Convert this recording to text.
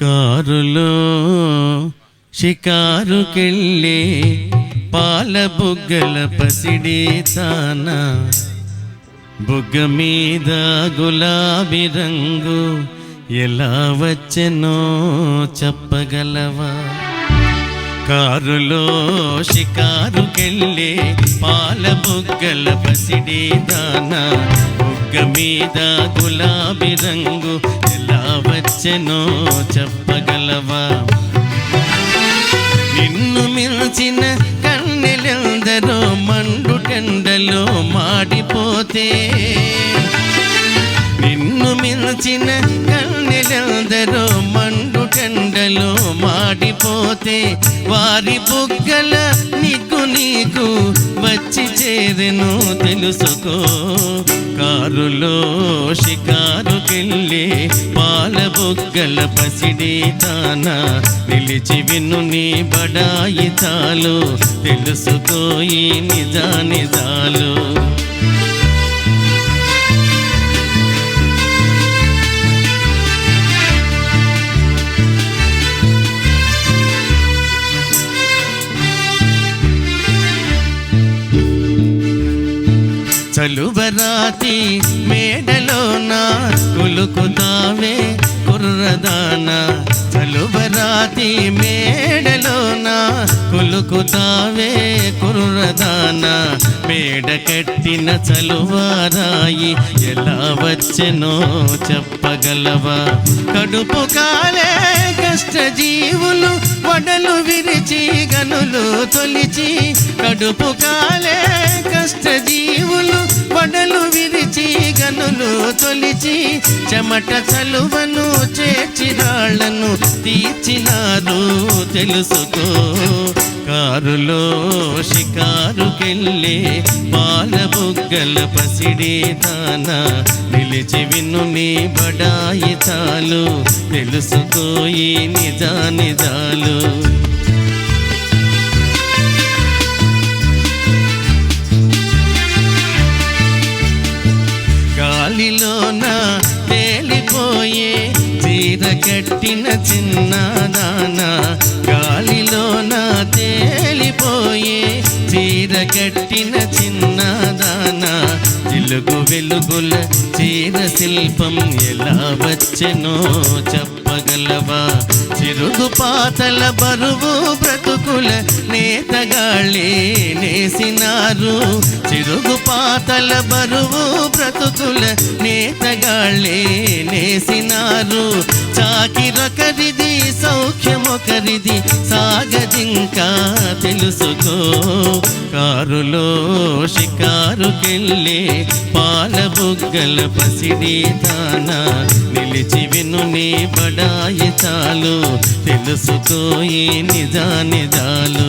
కారులో షికారుకెళ్ళే పాల బుగ్గల పసిడి తాన బుగ్గ మీద గులాబీ రంగు ఎలా వచ్చెనో చెప్పగలవా? కారులో షికారుకెళ్ళే పాల బుగ్గల పసిడి దాన బుగ్గ మీద గులాబీ రంగు వచ్చెనో చెప్పగలవా? నిన్ను మిల్చిన కన్నెలెందరో మండు టెండలో మాడిపోతే నిన్ను మిల్చిన కన్నెలెందరో మండు టెండలో మాడిపోతే వారి బుగ్గల నీకు నీకు వచ్చి చేరెను తెలుసుకో కారులో షికారు షికారుకెళ్ళే పాల బొగ్గల పసిడి తాన నిలిచి విను నీ బడాయి తాలు. తెలుసుకోయి నిజా నిజాలు చలుబరాతి మేడలో నా కులుకుతావే కుర్రదాన చలుబరాతి మేడలో నా కులుకుతావే కుర్రదాన. మేడ కట్టిన చలువారాయి ఎలా వచ్చెనో చెప్పగలవా? కడుపు కాలే కష్ట జీవులు వడలు విరిచి గనులు తొలిచి కడుపు కాలే చెమట చలువను చేర్చిరాళ్ళను తీర్చినారు తెలుసుకో. కారులో షికారుకెళ్ళే పాల బుగ్గల పసిడి నిలిచి విన్ను నీ బడాయి చాలు. తెలుసుకో ఈ నిజా నిజాలు కట్టిన చిన్నదాన గాలిలోన తేలిపోయే చీర కట్టిన చిన్నదాన జిలుగు వెలుగుల చీర శిల్పం ఎలా వచ్చెనో చెప్పగలవా? చిరుగు పాతల బరువు బ్రతుకుల నేతగాళ్ళే నేసినారు. చిరుగు పాతల బరువు నేతగాళ్ళే నేసినారు. చాకిరొకరిది సౌఖ్యమొకరిది సాగదింకా తెలుసుకో. కారులో షికారుకెళ్ళే పాల బుగ్గల పసిడి తాన నిలిచి విను నీ బడాయి చాలు తెలుసుకో ఈ నిజా నిజాలు